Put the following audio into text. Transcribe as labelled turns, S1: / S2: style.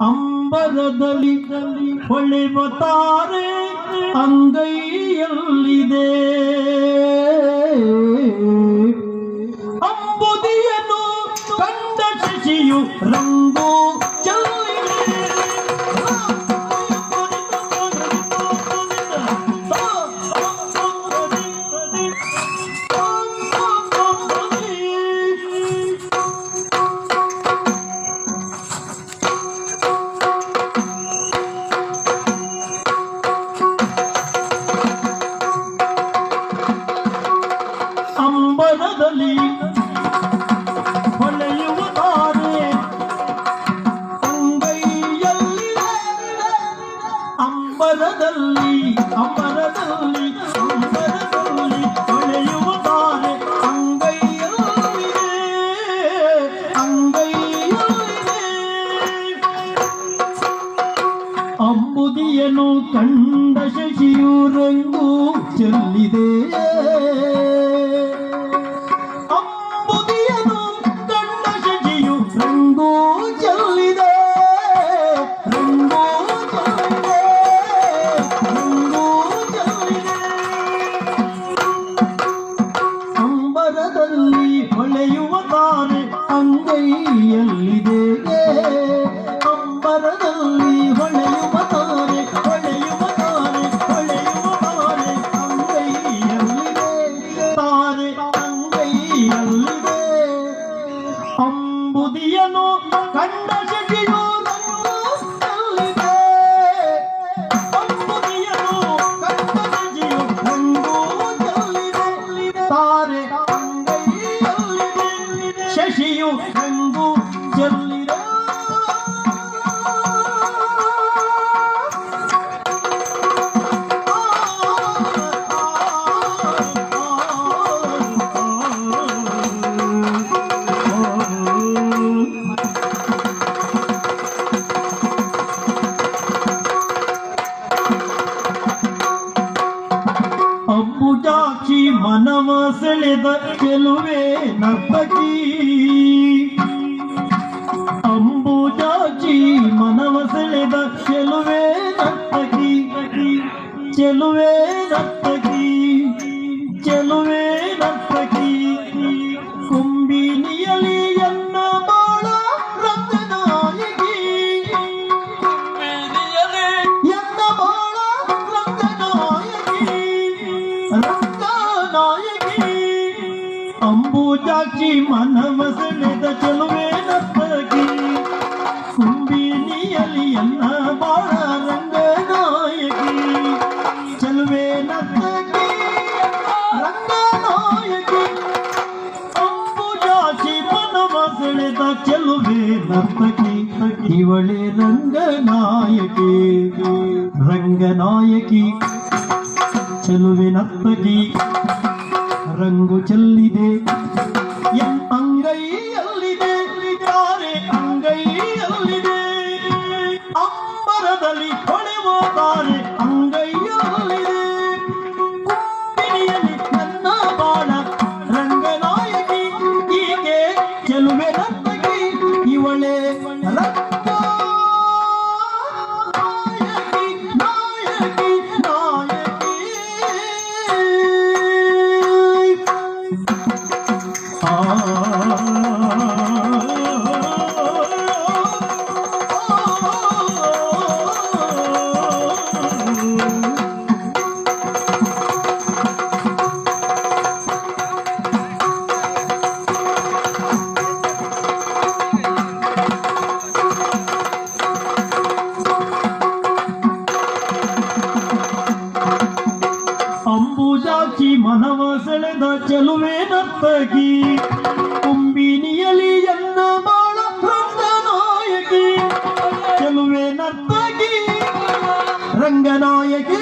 S1: ಅಂಬರದಲ್ಲಿ ಹೊಳೆವ ತಾರೆ ಅಂಗೈಯಲ್ಲಿದೆ. ಅಂಬುದಿಯನ್ನು ಕಂಡ ಶಶಿಯು ರಂಗು ಅಂಬರದಲ್ಲಿ ಹೊಳೆಯುವ ತಾರೆ ಅಂಗೈಯಲ್ಲಿದೆ ಅಂಬರದಲ್ಲಿ ಅಂಬರದಲ್ಲಿ ಅಂಬರದಲ್ಲಿ ಅಂಗೈಯಲ್ಲಿದೆ ಅಂಬರದಲ್ಲಿ ಹೊಳೆಯುವ ಶಶಿಯು ರಂಗು ಚೆಲ್ಲಿದೆ ಅಂಬುಜಾಕ್ಷಿ ಮನವ ಸೆಳೆದ ಚೆಲುವೆ ನರ್ತಕಿ ಅಂಬುಜಾಕ್ಷಿ ಮನವ ಸೆಳೆದ ಚೆಲುವೆ ನಪ್ಪಗಿ. ಕುಂಬಿನಿಯಲಿ ಎಲ್ಲ ಬಾಳ ರಂಗ ರಂಗನಾಯಕಿ ಚೆಲುವೆ ನರ್ತಕಿ ರಂಗನಾಯಕಿ. ಅಂಬುಜಾಕ್ಷಿ ಮನವ ಸೆಳೆದ ಚೆಲುವೆ ನರ್ತಕಿ ಇವಳೆ ರಂಗ ನಾಯಕಿ ರಂಗ ನಾಯಕಿ ಚೆಲುವೆ ನರ್ತಕಿ ರಂಗು ಚೆಲ್ಲಿದೆ. ಎನ್ ನರ್ತಗಿ ಕುಂಬಿನಿಯಲಿ ಎನ್ನ ಬಾಳ ಪ್ರೌಢ ನಾಯಕಿ ಚೆಲುವೆ ನರ್ತಗಿ ರಂಗನಾಯಕಿ.